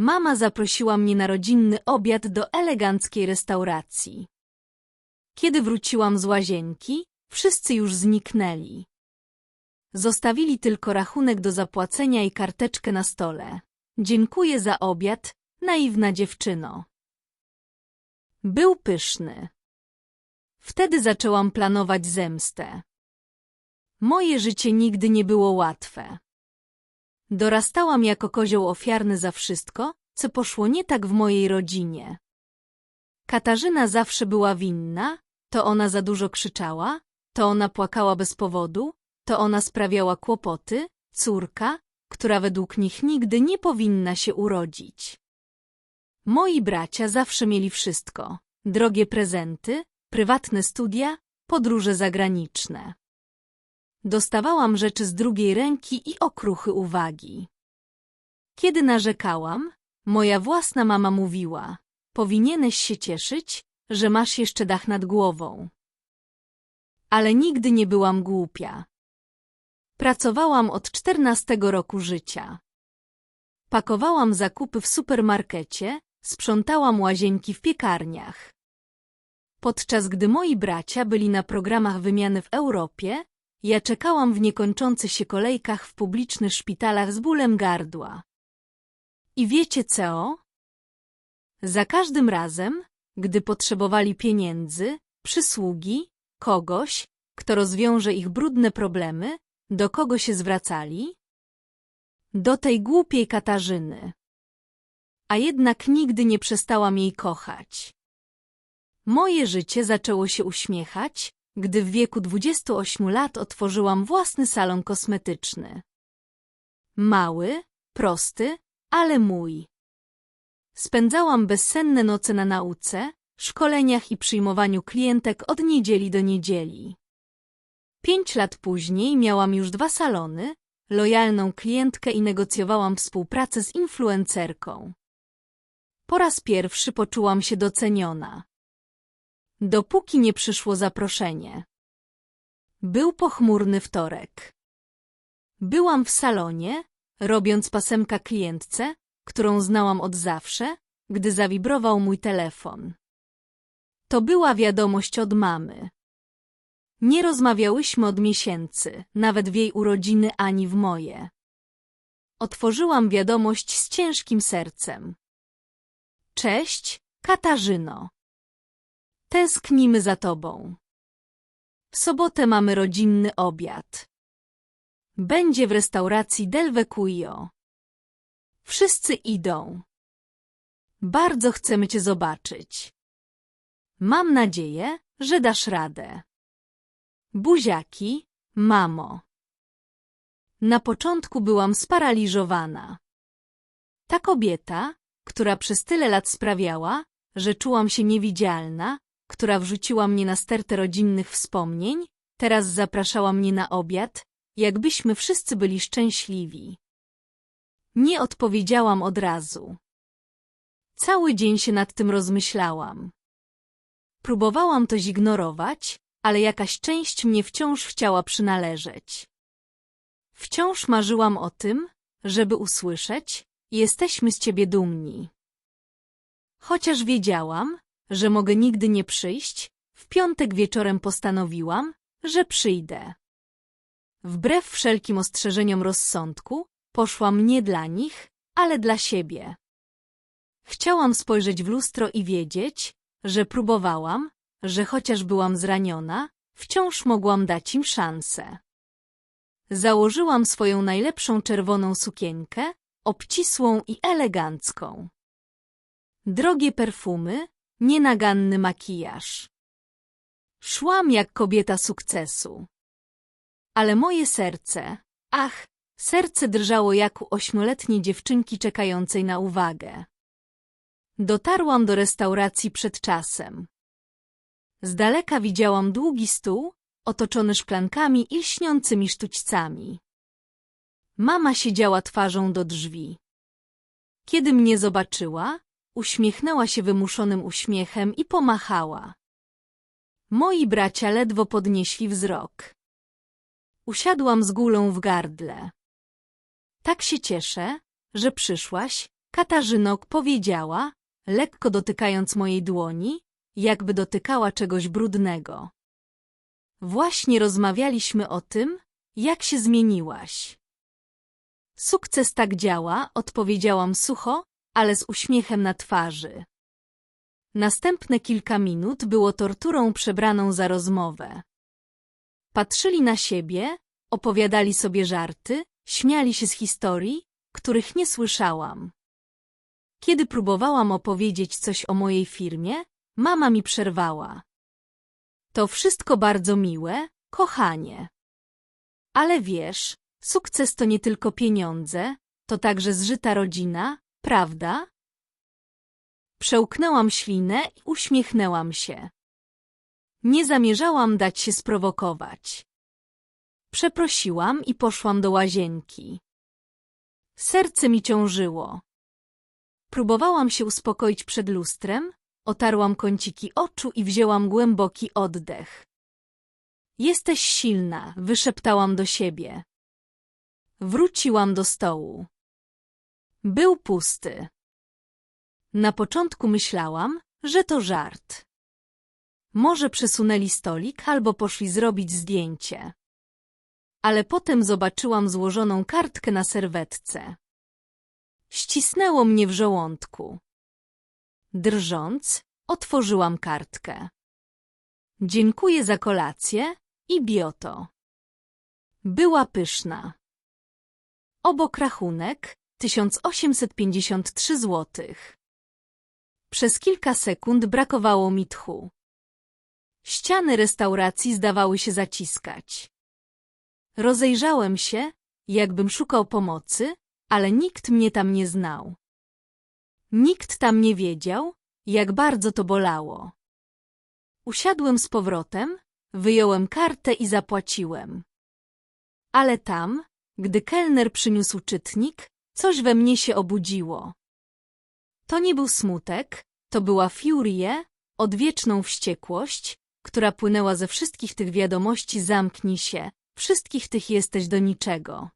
Mama zaprosiła mnie na rodzinny obiad do eleganckiej restauracji. Kiedy wróciłam z łazienki, wszyscy już zniknęli. Zostawili tylko rachunek do zapłacenia i karteczkę na stole. Dziękuję za obiad, naiwna dziewczyno. Był pyszny. Wtedy zaczęłam planować zemstę. Moje życie nigdy nie było łatwe. Dorastałam jako kozioł ofiarny za wszystko, co poszło nie tak w mojej rodzinie. Katarzyna zawsze była winna, to ona za dużo krzyczała, to ona płakała bez powodu, to ona sprawiała kłopoty, córka, która według nich nigdy nie powinna się urodzić. Moi bracia zawsze mieli wszystko. Drogie prezenty, prywatne studia, podróże zagraniczne. Dostawałam rzeczy z drugiej ręki i okruchy uwagi. Kiedy narzekałam, moja własna mama mówiła, powinieneś się cieszyć, że masz jeszcze dach nad głową. Ale nigdy nie byłam głupia. Pracowałam od czternastego roku życia. Pakowałam zakupy w supermarkecie, sprzątałam łazienki w piekarniach. Podczas gdy moi bracia byli na programach wymiany w Europie, ja czekałam w niekończących się kolejkach w publicznych szpitalach z bólem gardła. I wiecie co? Za każdym razem, gdy potrzebowali pieniędzy, przysługi, kogoś, kto rozwiąże ich brudne problemy, do kogo się zwracali? Do tej głupiej Katarzyny. A jednak nigdy nie przestałam jej kochać. Moje życie zaczęło się uśmiechać, gdy w wieku 28 lat otworzyłam własny salon kosmetyczny. Mały, prosty, ale mój. Spędzałam bezsenne noce na nauce, szkoleniach i przyjmowaniu klientek od niedzieli do niedzieli. Pięć lat później miałam już dwa salony, lojalną klientkę i negocjowałam współpracę z influencerką. Po raz pierwszy poczułam się doceniona. Dopóki nie przyszło zaproszenie. Był pochmurny wtorek. Byłam w salonie, robiąc pasemka klientce, którą znałam od zawsze, gdy zawibrował mój telefon. To była wiadomość od mamy. Nie rozmawiałyśmy od miesięcy, nawet w jej urodziny ani w moje. Otworzyłam wiadomość z ciężkim sercem. Cześć, Katarzyno. Tęsknimy za tobą. W sobotę mamy rodzinny obiad. Będzie w restauracji Del Vecchio. Wszyscy idą. Bardzo chcemy cię zobaczyć. Mam nadzieję, że dasz radę. Buziaki, mamo. Na początku byłam sparaliżowana. Ta kobieta, która przez tyle lat sprawiała, że czułam się niewidzialna, która wrzuciła mnie na stertę rodzinnych wspomnień, teraz zapraszała mnie na obiad, jakbyśmy wszyscy byli szczęśliwi. Nie odpowiedziałam od razu. Cały dzień się nad tym rozmyślałam. Próbowałam to zignorować, ale jakaś część mnie wciąż chciała przynależeć. Wciąż marzyłam o tym, żeby usłyszeć, jesteśmy z ciebie dumni. Chociaż wiedziałam, że mogę nigdy nie przyjść, w piątek wieczorem postanowiłam, że przyjdę. Wbrew wszelkim ostrzeżeniom rozsądku, poszłam nie dla nich, ale dla siebie. Chciałam spojrzeć w lustro i wiedzieć, że próbowałam, że chociaż byłam zraniona, wciąż mogłam dać im szansę. Założyłam swoją najlepszą czerwoną sukienkę, obcisłą i elegancką. Drogie perfumy, nienaganny makijaż. Szłam jak kobieta sukcesu. Ale moje serce, ach, serce drżało jak u ośmioletniej dziewczynki czekającej na uwagę. Dotarłam do restauracji przed czasem. Z daleka widziałam długi stół, otoczony szklankami i lśniącymi sztućcami. Mama siedziała twarzą do drzwi. Kiedy mnie zobaczyła, uśmiechnęła się wymuszonym uśmiechem i pomachała. Moi bracia ledwo podnieśli wzrok. Usiadłam z gulą w gardle. Tak się cieszę, że przyszłaś, Katarzynok powiedziała, lekko dotykając mojej dłoni, jakby dotykała czegoś brudnego. Właśnie rozmawialiśmy o tym, jak się zmieniłaś. Sukces tak działa, odpowiedziałam sucho, ale z uśmiechem na twarzy. Następne kilka minut było torturą przebraną za rozmowę. Patrzyli na siebie, opowiadali sobie żarty, śmiali się z historii, których nie słyszałam. Kiedy próbowałam opowiedzieć coś o mojej firmie, mama mi przerwała. To wszystko bardzo miłe, kochanie. Ale wiesz, sukces to nie tylko pieniądze, to także zżyta rodzina, prawda? Przełknęłam ślinę i uśmiechnęłam się. Nie zamierzałam dać się sprowokować. Przeprosiłam i poszłam do łazienki. Serce mi ciążyło. Próbowałam się uspokoić przed lustrem, otarłam kąciki oczu i wzięłam głęboki oddech. Jesteś silna, wyszeptałam do siebie. Wróciłam do stołu. Był pusty. Na początku myślałam, że to żart. Może przesunęli stolik albo poszli zrobić zdjęcie. Ale potem zobaczyłam złożoną kartkę na serwetce. Ścisnęło mnie w żołądku. Drżąc, otworzyłam kartkę. Dziękuję za kolację i bioto. Była pyszna. Obok rachunek 1853 złotych. Przez kilka sekund brakowało mi tchu. Ściany restauracji zdawały się zaciskać. Rozejrzałem się, jakbym szukał pomocy, ale nikt mnie tam nie znał. Nikt tam nie wiedział, jak bardzo to bolało. Usiadłem z powrotem, wyjąłem kartę i zapłaciłem. Ale tam, gdy kelner przyniósł czytnik, coś we mnie się obudziło. To nie był smutek, to była furie, odwieczną wściekłość, która płynęła ze wszystkich tych wiadomości zamknij się, wszystkich tych jesteś do niczego.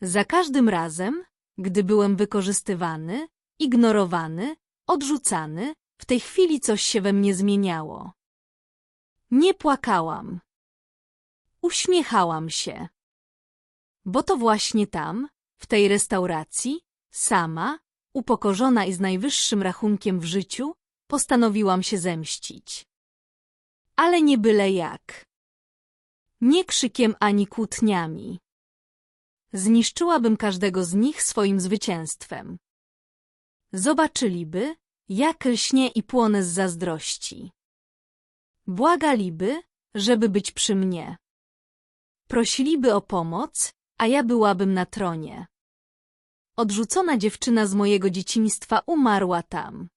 Za każdym razem, gdy byłem wykorzystywany, ignorowany, odrzucany, w tej chwili coś się we mnie zmieniało. Nie płakałam. Uśmiechałam się. Bo to właśnie tam, w tej restauracji, sama, upokorzona i z najwyższym rachunkiem w życiu, postanowiłam się zemścić. Ale nie byle jak. Nie krzykiem ani kłótniami. Zniszczyłabym każdego z nich swoim zwycięstwem. Zobaczyliby, jak lśnie i płonę z zazdrości. Błagaliby, żeby być przy mnie. Prosiliby o pomoc, a ja byłabym na tronie. Odrzucona dziewczyna z mojego dzieciństwa umarła tam.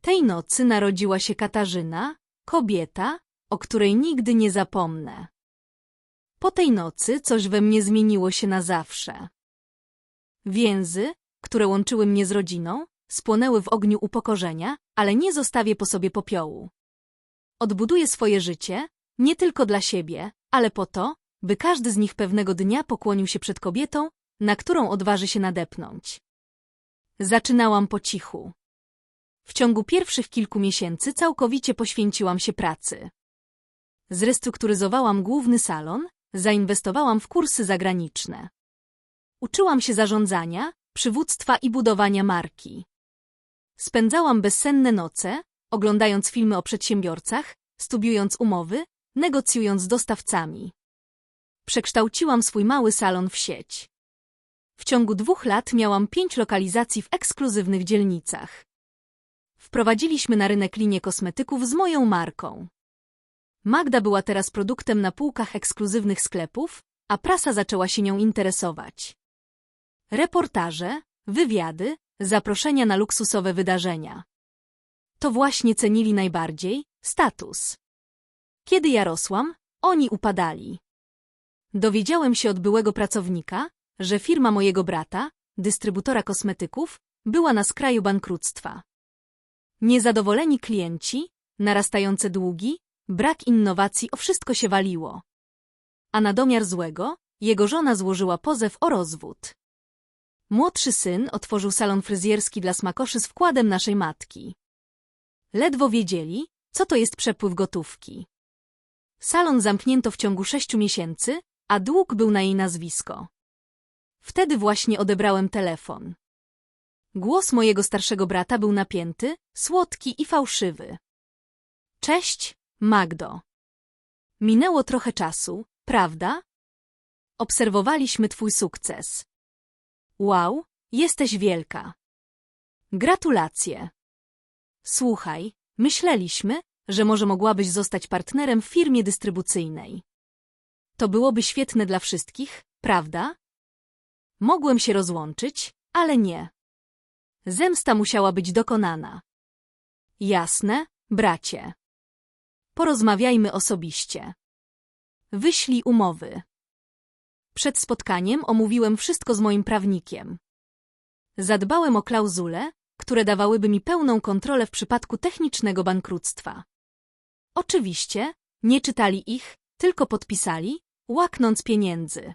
Tej nocy narodziła się Katarzyna, kobieta, o której nigdy nie zapomnę. Po tej nocy coś we mnie zmieniło się na zawsze. Więzy, które łączyły mnie z rodziną, spłonęły w ogniu upokorzenia, ale nie zostawię po sobie popiołu. Odbuduję swoje życie, nie tylko dla siebie, ale po to, by każdy z nich pewnego dnia pokłonił się przed kobietą, na którą odważy się nadepnąć. Zaczynałam po cichu. W ciągu pierwszych kilku miesięcy całkowicie poświęciłam się pracy. Zrestrukturyzowałam główny salon, zainwestowałam w kursy zagraniczne. Uczyłam się zarządzania, przywództwa i budowania marki. Spędzałam bezsenne noce, oglądając filmy o przedsiębiorcach, studiując umowy, negocjując z dostawcami. Przekształciłam swój mały salon w sieć. W ciągu dwóch lat miałam pięć lokalizacji w ekskluzywnych dzielnicach. Wprowadziliśmy na rynek linię kosmetyków z moją marką. Magda była teraz produktem na półkach ekskluzywnych sklepów, a prasa zaczęła się nią interesować. Reportaże, wywiady, zaproszenia na luksusowe wydarzenia. To właśnie cenili najbardziej status. Kiedy ja rosłam, oni upadali. Dowiedziałem się od byłego pracownika, że firma mojego brata, dystrybutora kosmetyków, była na skraju bankructwa. Niezadowoleni klienci, narastające długi, brak innowacji o wszystko się waliło. A na domiar złego, jego żona złożyła pozew o rozwód. Młodszy syn otworzył salon fryzjerski dla smakoszy z wkładem naszej matki. Ledwo wiedzieli, co to jest przepływ gotówki. Salon zamknięto w ciągu sześciu miesięcy, a dług był na jej nazwisko. Wtedy właśnie odebrałem telefon. Głos mojego starszego brata był napięty, słodki i fałszywy. Cześć, Magdo. Minęło trochę czasu, prawda? Obserwowaliśmy twój sukces. Wow, jesteś wielka. Gratulacje. Słuchaj, myśleliśmy, że może mogłabyś zostać partnerem w firmie dystrybucyjnej. To byłoby świetne dla wszystkich, prawda? Mogłem się rozłączyć, ale nie. Zemsta musiała być dokonana. Jasne, bracie. Porozmawiajmy osobiście. Wyślij umowy. Przed spotkaniem omówiłem wszystko z moim prawnikiem. Zadbałem o klauzule, które dawałyby mi pełną kontrolę w przypadku technicznego bankructwa. Oczywiście, nie czytali ich, tylko podpisali, łaknąc pieniędzy.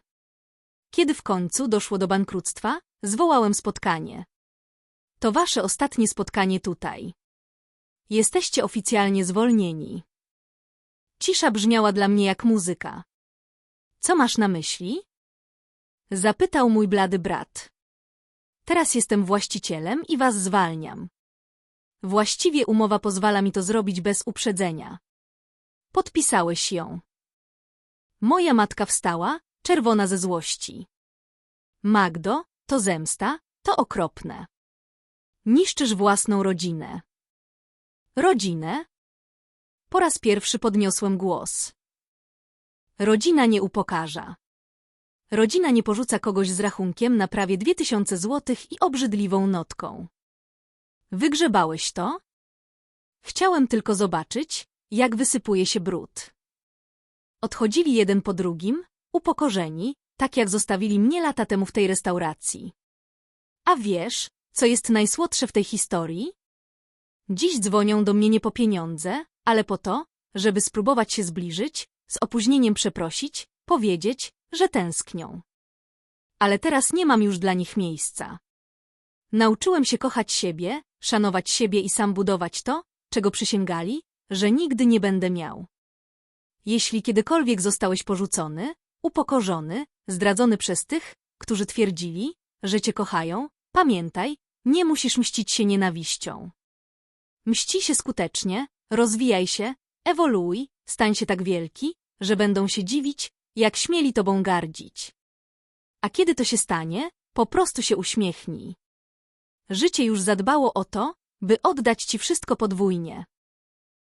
Kiedy w końcu doszło do bankructwa, zwołałem spotkanie. To wasze ostatnie spotkanie tutaj. Jesteście oficjalnie zwolnieni. Cisza brzmiała dla mnie jak muzyka. Co masz na myśli? Zapytał mój blady brat. Teraz jestem właścicielem i was zwalniam. Właściwie umowa pozwala mi to zrobić bez uprzedzenia. Podpisałeś ją. Moja matka wstała, czerwona ze złości. Magdo, to zemsta, to okropne. Niszczysz własną rodzinę. Rodzinę? Po raz pierwszy podniosłem głos. Rodzina nie upokarza. Rodzina nie porzuca kogoś z rachunkiem na prawie dwie tysiące złotych i obrzydliwą notką. Wygrzebałeś to? Chciałem tylko zobaczyć, jak wysypuje się brud. Odchodzili jeden po drugim, upokorzeni, tak jak zostawili mnie lata temu w tej restauracji. A wiesz, co jest najsłodsze w tej historii? Dziś dzwonią do mnie nie po pieniądze, ale po to, żeby spróbować się zbliżyć, z opóźnieniem przeprosić, powiedzieć, że tęsknią. Ale teraz nie mam już dla nich miejsca. Nauczyłem się kochać siebie, szanować siebie i sam budować to, czego przysięgali, że nigdy nie będę miał. Jeśli kiedykolwiek zostałeś porzucony, upokorzony, zdradzony przez tych, którzy twierdzili, że cię kochają, pamiętaj, nie musisz mścić się nienawiścią. Mści się skutecznie, rozwijaj się, ewoluuj, stań się tak wielki, że będą się dziwić, jak śmieli tobą gardzić. A kiedy to się stanie, po prostu się uśmiechnij. Życie już zadbało o to, by oddać ci wszystko podwójnie.